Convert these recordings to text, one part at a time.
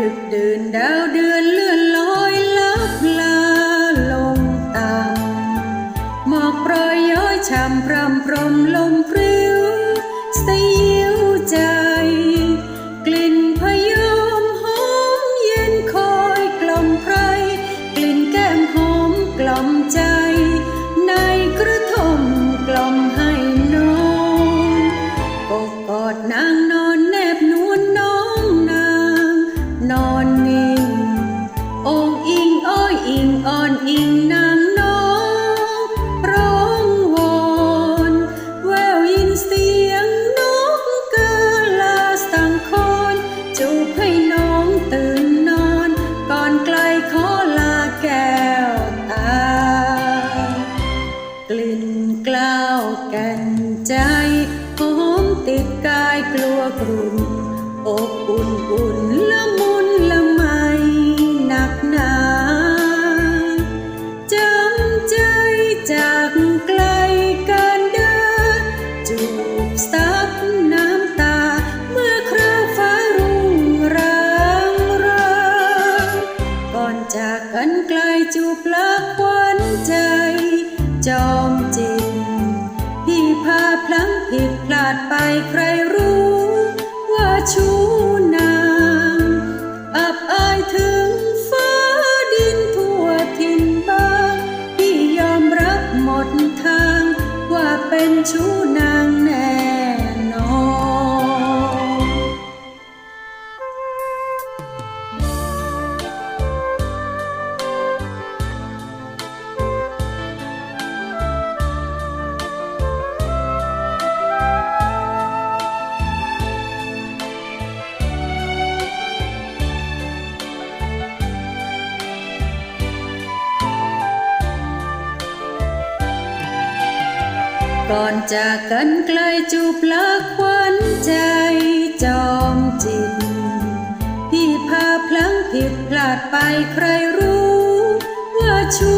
đực đường đau đưa lưu ขอลาแก้วตากลิ่นกล้าวกันใจหอมติดกายกลัวกรุ่นอบอุ่นอุ่นละมุน จากกันไกลจูบลักควันใจ จอมจิตพี่พาพลั้งผิดพลาดไปใครรู้ ว่าชูนางอับอายถึงฟ้าดินทั่วทินบ้างพี่ยอมรับหมดทาง ว่าเป็นชูนาง ก่อนจากกันไกลจูบลักหวันใจจอมจิต พี่พาพลังผิดพลาดไปใครรู้ ว่าชู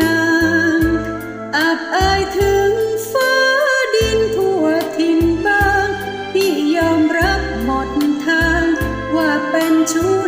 นางอับอายถึงฟ้าดินทั่วทินบ้าง พี่ยอมรับหมดทาง ว่าเป็นชู้